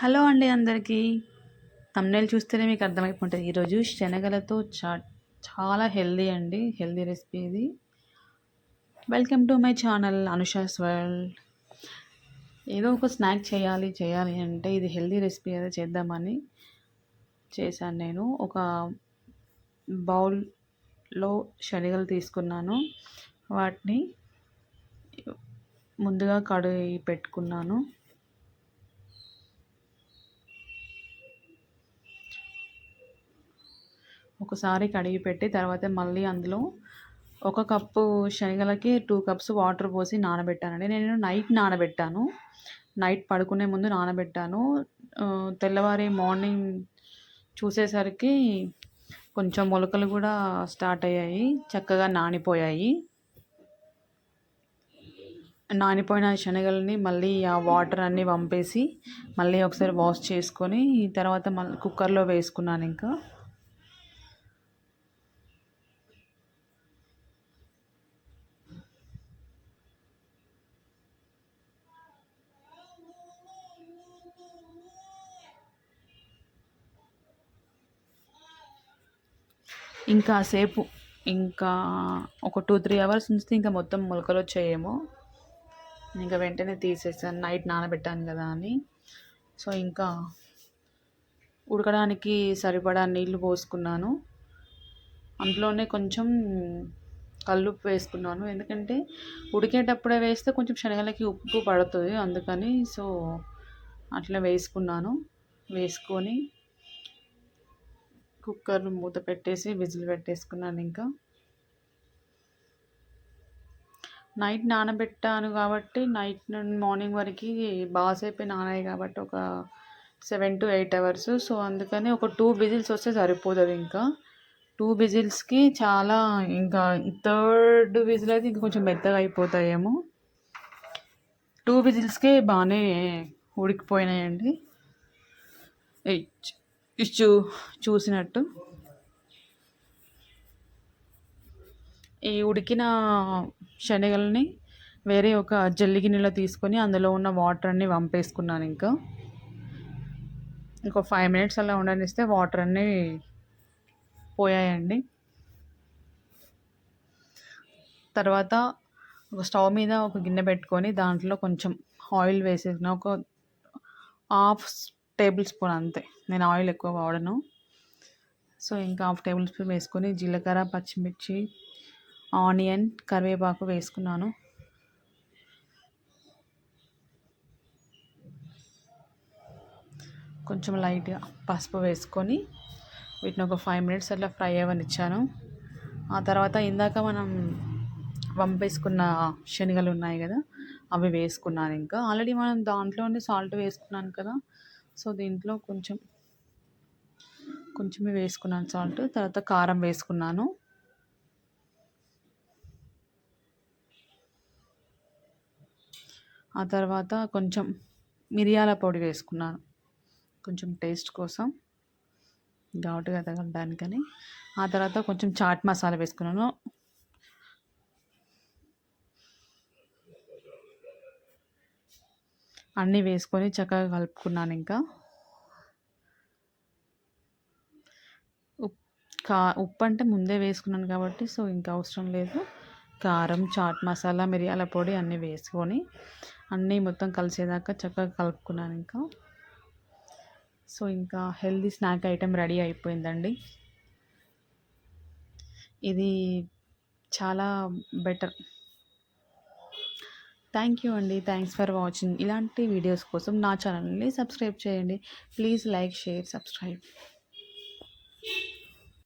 Hello అండి అందరికీ. Thumbnail చూస్తేనే మీకు అర్థమైపోతుంది ఈరోజు శనగలతో చా చాలా హెల్దీ అండి. హెల్దీ రెసిపీ ఇది. Welcome to my channel Anusha's world. ఏదో ఒక స్నాక్ చేయాలి చేయాలి అంటే ఇది హెల్దీ రెసిపీ ఏదో చేద్దామని చేశాను నేను. ఒక బౌల్లో శనగలు తీసుకున్నాను. వాటిని ముందుగా కడిగి పెట్టుకున్నాను. ఒకసారి కడిగి పెట్టి తర్వాత మళ్ళీ అందులో ఒక కప్పు శనగలకి టూ కప్స్ వాటర్ పోసి నానబెట్టానండి. నేను నైట్ నానబెట్టాను. నైట్ పడుకునే ముందు నానబెట్టాను. తెల్లవారి మార్నింగ్ చూసేసరికి కొంచెం మొలకలు కూడా స్టార్ట్ అయ్యాయి. చక్కగా నానిపోయాయి. నానిపోయిన శనగల్ని మళ్ళీ ఆ వాటర్ అన్నీ పంపేసి మళ్ళీ ఒకసారి వాష్ చేసుకొని తర్వాత మళ్ళీ కుక్కర్లో వేసుకున్నాను ఇంకా. ఇంకా సేపు ఇంకా ఒక టూ త్రీ అవర్స్ ఉంచితే ఇంకా మొత్తం మొలకలు వచ్చాయేమో. ఇంకా వెంటనే తీసేసాను. నైట్ నానబెట్టాను కదా అని. సో ఇంకా ఉడకడానికి సరిపడా నీళ్ళు పోసుకున్నాను. అందులోనే కొంచెం కల్లుప్పు వేసుకున్నాను. ఎందుకంటే ఉడికేటప్పుడే వేస్తే కొంచెం శనగలకి ఉప్పు పడుతుంది అందుకని. సో అట్లా వేసుకున్నాను. వేసుకొని కుక్కర్ మూత పెట్టేసి విజిల్ పెట్టేసుకున్నాను ఇంకా. నైట్ నానబెట్టాను కాబట్టి నైట్ నుండి మార్నింగ్ వరకు బాసేపు నానాయి కాబట్టి ఒక seven to eight hours. So అందుకని ఒక టూ విజిల్స్ వస్తే సరిపోతుంది ఇంకా. టూ విజిల్స్కి చాలా ఇంకా థర్డ్ విజిల్ అయితే ఇంకా కొంచెం మెత్తగా అయిపోతాయేమో. టూ విజిల్స్కే బాగానే ఉడికిపోయినాయండి. ఎయిట్. చూ చూసినట్టు. ఈ ఉడికిన శనగల్ని వేరే ఒక జల్లి గిన్నెలో తీసుకొని అందులో ఉన్న వాటర్ అన్ని వంపేసుకున్నాను ఇంకా. ఇంకో ఫైవ్ మినిట్స్ అలా ఉండనిస్తే వాటర్ అన్నీ పోయాయండి. తర్వాత ఒక స్టవ్ మీద ఒక గిన్నె పెట్టుకొని దాంట్లో కొంచెం ఆయిల్ వేసేసిన ఒక హాఫ్ టేబుల్ స్పూన్ అంతే. నేను ఆయిల్ ఎక్కువ వాడను. సో ఇంకా హాఫ్ టేబుల్ స్పూన్ వేసుకొని జీలకర్ర పచ్చిమిర్చి ఆనియన్ కరివేపాకు వేసుకున్నాను. కొంచెం లైట్గా పసుపు వేసుకొని వీటిని ఒక ఫైవ్ మినిట్స్ అట్లా ఫ్రై అవ్వనిచ్చాను. ఆ తర్వాత ఇందాక మనం వంపేసుకున్న శనగలు ఉన్నాయి కదా అవి వేసుకున్నాను ఇంకా. ఆల్రెడీ మనం దాంట్లోనే సాల్ట్ వేసుకున్నాను కదా సో దీంట్లో కొంచెం కొంచెమే వేసుకున్నాను సాల్ట్ తర్వాత కారం వేసుకున్నాను. ఆ తర్వాత కొంచెం మిరియాల పొడి వేసుకున్నాను. కొంచెం టేస్ట్ కోసం ఘాటుగా తగలడానికని ఆ తర్వాత కొంచెం చాట్ మసాలా వేసుకున్నాను. అన్నీ వేసుకొని చక్కగా కలుపుకున్నాను ఇంకా. కా ఉప్పు అంటే ముందే వేసుకున్నాను కాబట్టి సో ఇంకా అవసరం లేదు. కారం చాట్ మసాలా మిరియాల పొడి అన్నీ వేసుకొని అన్నీ మొత్తం కలిసేదాకా చక్కగా కలుపుకున్నాను ఇంకా. సో ఇంకా హెల్దీ స్నాక్ ఐటెం రెడీ అయిపోయిందండి. ఇది చాలా బెటర్. థ్యాంక్ యూ అండి. థ్యాంక్స్ ఫర్ వాచింగ్ ఇలాంటి వీడియోస్ కోసం నా ఛానల్ని సబ్స్క్రైబ్ చేయండి. Please like share subscribe